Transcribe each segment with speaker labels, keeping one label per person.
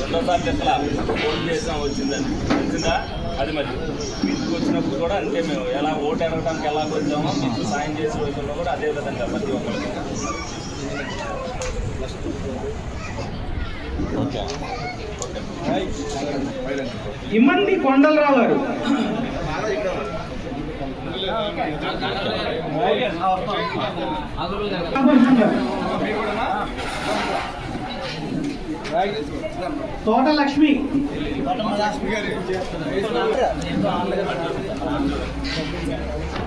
Speaker 1: రెండోసారి ఎట్లా ఫోన్ చేసాం వచ్చిందని. వచ్చిందా? అది మరి. ఇంటికి వచ్చినప్పుడు కూడా అంతే మేము. ఎలా ఓటు అడగడానికి ఎలా వచ్చామో మీకు సాయం చేసే రోజుల్లో కూడా అదే విధంగా ప్రతి ఒక్కరికి
Speaker 2: ఓకే.
Speaker 3: ఇమ్మంది కొండలరావు గారు. తోట లక్ష్మి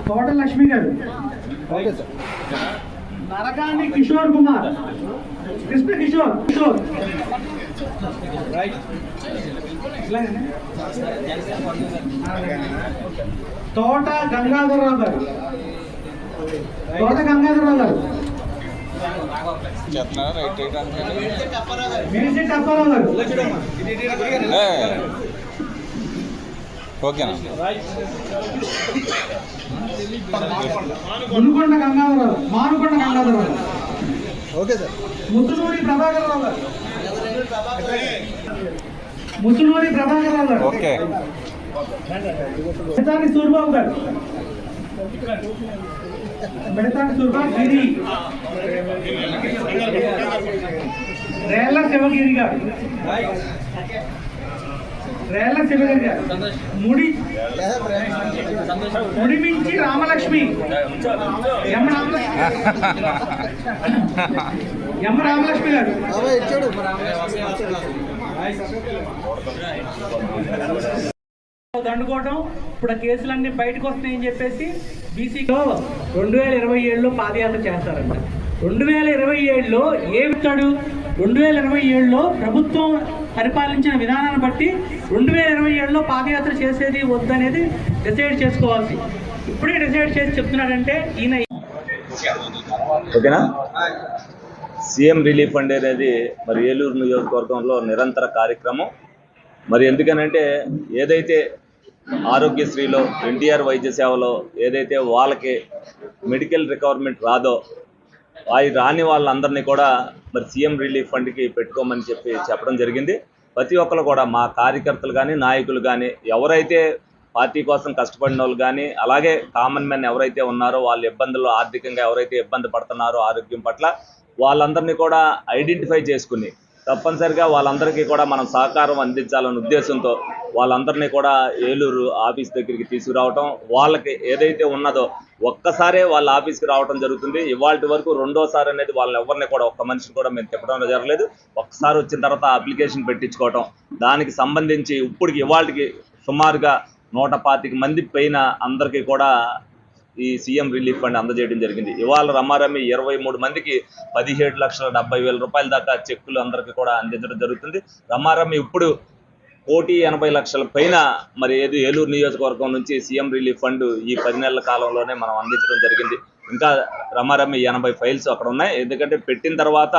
Speaker 3: తోట లక్ష్మి గారు నరకాని కిషోర్ కుమార్. కృష్ణ కిషోర్ కిషోర్ ఇలాగేనా? తోట గంగాధరరావు గారు తోట గంగాధరరావు గారు మిరిశెట్టి అప్పారావు గారు.
Speaker 2: ఓకేనా
Speaker 3: మునుకొండ గంగాధరరావు మానుకొండ గంగాధరరావు
Speaker 4: ఓకే సార్
Speaker 3: ముత్తునూరి ప్రభాకరరావు గారు ముత్తునూరి ప్రభాకరరావు గారు
Speaker 2: ఓకే
Speaker 3: బెడతాని సూర్బాబు గారు బెడతాని సూర్బాబు గిరి రేళ్ల శివగిరి గారు గారు. ముడి ముడిమించి రామలక్ష్మి. ఎం రామలక్ష్మి? ఎం రామలక్ష్మి గారు? దండుకోవడం ఇప్పుడు ఆ కేసులన్నీ బయటకు వస్తున్నాయని చెప్పేసి బీసీలో రెండు వేల ఇరవై ఏడులో పాదయాత్ర చేస్తారంట. రెండు వేల ఇరవై ఏడులో ఏ ఇస్తాడు రెండు వేల ఇరవై ఏడులో ప్రభుత్వం పరిపాలించిన విధానాన్ని బట్టి రెండు వేల ఇరవై ఏడులో పాదయాత్ర చేసేది వద్దనేది డిసైడ్ చేసుకోవాల్సి. ఇప్పుడే డిసైడ్ చేసి చెప్తున్నాడంటే ఈయన
Speaker 1: ఓకేనా? సీఎం రిలీఫ్ ఫండ్ అనేది మరి ఏలూరు నియోజకవర్గంలో నిరంతర కార్యక్రమం. మరి ఎందుకనంటే ఏదైతే ఆరోగ్యశ్రీలో ఎన్టీఆర్ వైద్య సేవలో ఏదైతే వాళ్ళకి మెడికల్ రికవర్మెంట్ రాదో అవి రాని వాళ్ళందరినీ కూడా మరి సీఎం రిలీఫ్ ఫండ్కి పెట్టుకోమని చెప్పి చెప్పడం జరిగింది. ప్రతి ఒక్కరు కూడా మా కార్యకర్తలు కానీ నాయకులు కానీ ఎవరైతే పార్టీ కోసం కష్టపడిన వాళ్ళు కానీ అలాగే కామన్ మ్యాన్ ఎవరైతే ఉన్నారో వాళ్ళ ఇబ్బందుల్లో ఆర్థికంగా ఎవరైతే ఇబ్బంది పడుతున్నారో ఆరోగ్యం పట్ల వాళ్ళందరినీ కూడా ఐడెంటిఫై చేసుకుని తప్పనిసరిగా వాళ్ళందరికీ కూడా మనం సహకారం అందించాలనే ఉద్దేశంతో వాళ్ళందరినీ కూడా ఏలూరు ఆఫీస్ దగ్గరికి తీసుకురావటం వాళ్ళకి ఏదైతే ఉన్నదో ఒక్కసారే వాళ్ళ ఆఫీస్కి రావడం జరుగుతుంది. ఇవాళ వరకు రెండోసారి అనేది వాళ్ళని ఎవరిని కూడా ఒక్క మనిషిని కూడా మేము తిప్పడం జరగలేదు. ఒక్కసారి వచ్చిన తర్వాత అప్లికేషన్ పెట్టించుకోవటం దానికి సంబంధించి ఇప్పటికి ఇవాళకి సుమారుగా నూట పాతిక మంది పైన అందరికీ కూడా ఈ సీఎం రిలీఫ్ ఫండ్ అందజేయడం జరిగింది. ఇవాళ రమారమి ఇరవై మూడు మందికి పదిహేడు లక్షల డెబ్బై వేల రూపాయల దాకా చెక్కులు అందరికీ కూడా అందించడం జరుగుతుంది. రమారమి ఇప్పుడు కోటి ఎనభై లక్షల పైన మరి ఏది ఏలూరు నియోజకవర్గం నుంచి సీఎం రిలీఫ్ ఫండ్ ఈ పది నెలల కాలంలోనే మనం అందించడం జరిగింది. ఇంకా రమారమి ఎనభై ఫైల్స్ అక్కడ ఉన్నాయి. ఎందుకంటే పెట్టిన తర్వాత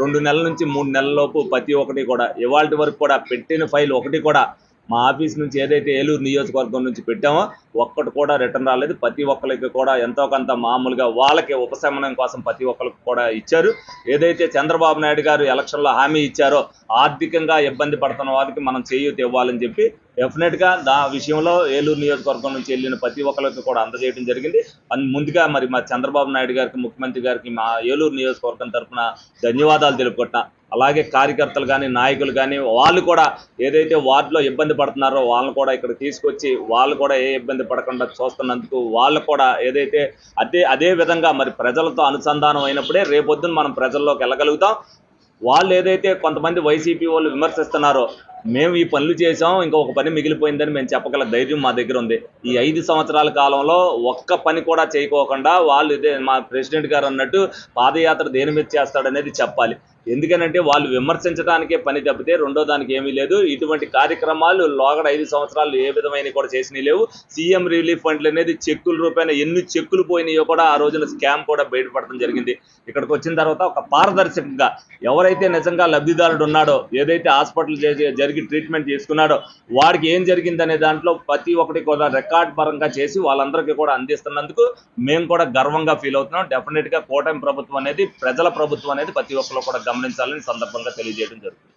Speaker 1: రెండు నెలల నుంచి మూడు నెలల లోపు ప్రతి ఒక్కటి కూడా ఇవాళ వరకు కూడా పెట్టిన ఫైల్ ఒకటి కూడా మా ఆఫీస్ నుంచి ఏదైతే ఏలూరు నియోజకవర్గం నుంచి పెట్టామో ఒక్కటి కూడా రిటర్న్ రాలేదు. ప్రతి ఒక్కరికి కూడా ఎంతో కొంత మామూలుగా వాళ్ళకి ఉపశమనం కోసం ప్రతి ఒక్కరికి కూడా ఇచ్చారు. ఏదైతే చంద్రబాబు నాయుడు గారు ఎలక్షన్లో హామీ ఇచ్చారో ఆర్థికంగా ఇబ్బంది పడుతున్న వారికి మనం చేయూత ఇవ్వాలని చెప్పి డెఫినెట్గా దా విషయంలో ఏలూరు నియోజకవర్గం నుంచి వెళ్ళిన ప్రతి ఒక్కరికి కూడా అందజేయడం జరిగింది. ముందుగా మరి మా చంద్రబాబు నాయుడు గారికి ముఖ్యమంత్రి గారికి మా ఏలూరు నియోజకవర్గం తరఫున ధన్యవాదాలు తెలుపుకుంటా. అలాగే కార్యకర్తలు కానీ నాయకులు కానీ వాళ్ళు కూడా ఏదైతే వార్డులో ఇబ్బంది పడుతున్నారో వాళ్ళని కూడా ఇక్కడ తీసుకొచ్చి వాళ్ళు కూడా ఏ ఇబ్బంది పడకుండా చూస్తున్నందుకు వాళ్ళు కూడా ఏదైతే అదే అదే విధంగా మరి ప్రజలతో అనుసంధానం అయినప్పుడే రేపొద్దున మనం ప్రజల్లోకి వెళ్ళగలుగుతాం. వాళ్ళు ఏదైతే కొంతమంది వైసీపీ వాళ్ళు విమర్శిస్తున్నారో మేము ఈ పనులు చేసాం ఇంకొక పని మిగిలిపోయిందని మేము చెప్పగల ధైర్యం మా దగ్గర ఉంది. ఈ ఐదు సంవత్సరాల కాలంలో ఒక్క పని కూడా చేయకోకుండా వాళ్ళు ఇదే మా ప్రెసిడెంట్ గారు అన్నట్టు పాదయాత్ర దేని మీద చేస్తాడనేది చెప్పాలి. ఎందుకనంటే వాళ్ళు విమర్శించడానికే పని తప్పితే రెండో దానికి ఏమీ లేదు. ఇటువంటి కార్యక్రమాలు లోగడ ఐదు సంవత్సరాలు ఏ విధమైన కూడా చేసినవి లేవు. సీఎం రిలీఫ్ ఫండ్లు అనేది చెక్కుల రూపాయన ఎన్ని చెక్కులు పోయినాయో కూడా ఆ రోజున స్కామ్ కూడా బయటపడడం జరిగింది. ఇక్కడికి వచ్చిన తర్వాత ఒక పారదర్శకంగా ఎవరైతే నిజంగా లబ్ధిదారుడు ఉన్నాడో ఏదైతే హాస్పిటల్ చేసి జరిగి ట్రీట్మెంట్ చేసుకున్నాడో వాడికి ఏం జరిగిందనే దాంట్లో ప్రతి ఒక్కటి కూడా రికార్డ్ పరంగా చేసి వాళ్ళందరికీ కూడా అందిస్తున్నందుకు మేము కూడా గర్వంగా ఫీల్ అవుతున్నాం. డెఫినెట్గా కూటమి ప్రభుత్వం అనేది ప్రజల ప్రభుత్వం అనేది ప్రతి ఒక్కరు కూడా గమనించాలని సందర్భంగా తెలియజేయడం జరుగుతుంది.